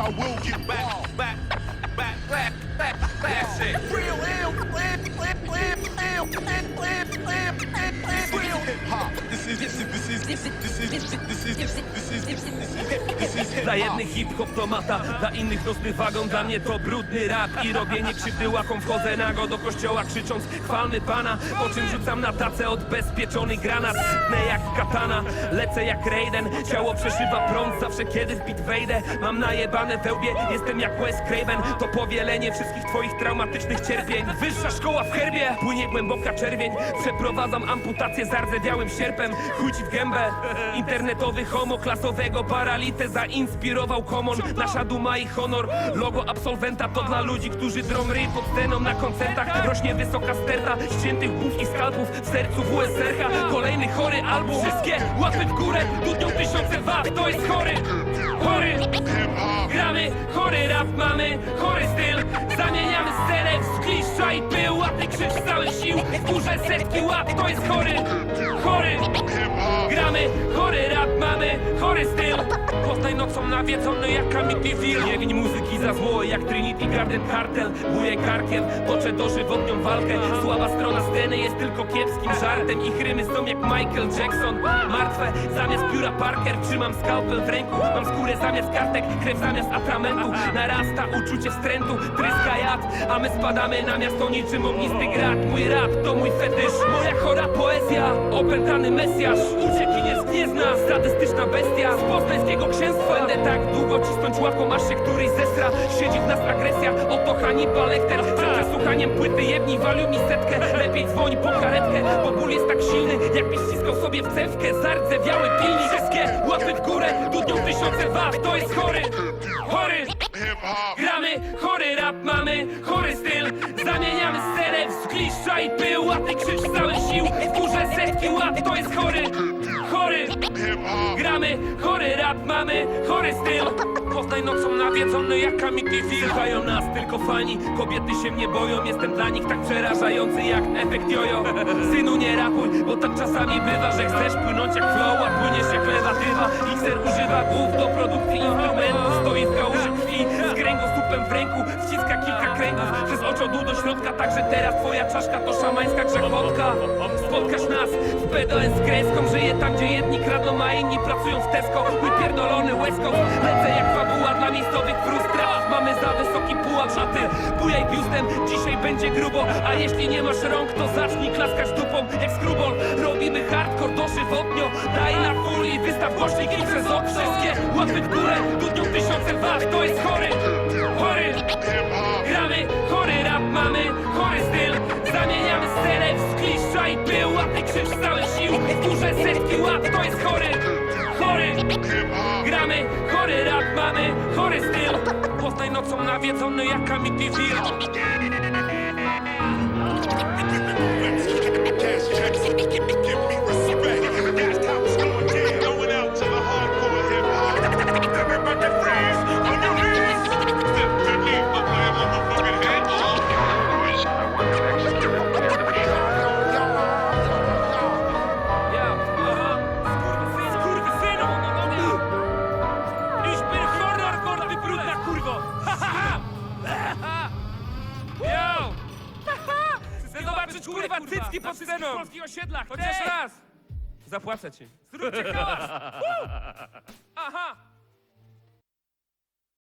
I will get. Back, Dla jednych hip-hop to mata, dla innych prosty wagon, dla mnie to brudny rap i robienie krzywdy łaką wchodzę nago do kościoła krzycząc chwalmy Pana, po czym rzucam na tacę odbezpieczony granat, sypnę jak katana, lecę jak Raiden, ciało przeszywa prąd zawsze kiedy w bit wejdę, mam najebane wełbie, jestem jak Wes Craven, to powielenie wszystkich twoich traumatycznych cierpień, wyższa szkoła w herbie, płynie głęboka czerwień, przeprowadzam amputację zardzewiałym sierpem, chuj ci w gębę, internetowy homo klasowego. Paralitę zainspirował komon, nasza duma i honor, logo absolwenta to dla ludzi, którzy drą ryj pod sceną na koncertach, rośnie wysoka sterta, ściętych głów i skalpów, w sercu WSRH, kolejny chory album, wszystkie łapy w górę, dudnią tysiące wat, to jest chory, chory, gramy, chory rap mamy, chory styl, zamieniamy scenę w zgliszcza i pył, a ty krzycz z całych sił, w górze setki łap, to jest chory, chory, gramy, chory nocą nawiedzony jak Amityville, nie wiń muzyki za zło, jak Trinity Garden Cartel, buję karkiem, toczę dożywotnią walkę, słaba strona sceny jest tylko kiepskim żartem, ich rymy są jak Michael Jackson, martwe, zamiast pióra Parker, trzymam skalpel w ręku, mam skórę zamiast kartek, krew zamiast atramentu, narasta uczucie wstrętu, tryska jad, a my spadamy na miasto niczym ognisty grat, mój rap to mój fetysz, moja chora poezja, opętany mesjasz, uciekiniec nie zna, sadystyczna bestia, z poznańskiego księstwa, będę tak długo cisnąć łapą, aż się któryś zesra, siedzi w nas agresja, oto Hannibal Lecter, przed przesłuchaniem płyty jebnij walił mi setkę, lepiej dzwoń po karetkę, bo ból jest tak silny, jakbyś ściskał sobie w cewkę, zardzewiały pilni, wszystkie łapy w górę, dudnią tysiące wat, to jest chory, chory, gramy, chory rap mamy, chory styl, zamieniamy scenę w zgliszcza i pył, a ty krzycz z całych sił, w górze setki łap, to jest chory, gramy, chory rap mamy, chory styl, poznaj nocą nawiedzony jak Amityville, słuchają nas tylko fani, kobiety się mnie boją, jestem dla nich tak przerażający jak efekt jojo, synu nie rapuj, bo tak czasami bywa, że chcesz płynąć jak flow, a płyniesz jak lewatywa, Xer używa głów do kręgów, przez oczodół do środka, także teraz twoja czaszka to szamańska grzechotka, spotkasz nas w PDS kreską, żyję tam, gdzie jedni kradną, a inni pracują w Tesco, wypierdolony Coast, lecę jak fabuła dla miejscowych frustrat, mamy za wysoki pułap, a ty bujaj biustem, dzisiaj będzie grubo, a jeśli nie masz rąk, to zacznij klaskać dupą jak skrubol, robimy hardcore dożywotnio, daj na full i wystaw głośnik przez okno, wszystkie w górę, dudnią tysiące wat, to jest chory, górze setki łap, to jest chory, chory, gramy, chory rap mamy, chory styl, poznaj nocą nawiedzony jak Amityville. Cash górę, kurwa, cycki pod sceną! Na polskich osiedlach! Chociaż raz! Zapłacę ci. Zróbcie hałas! Aha!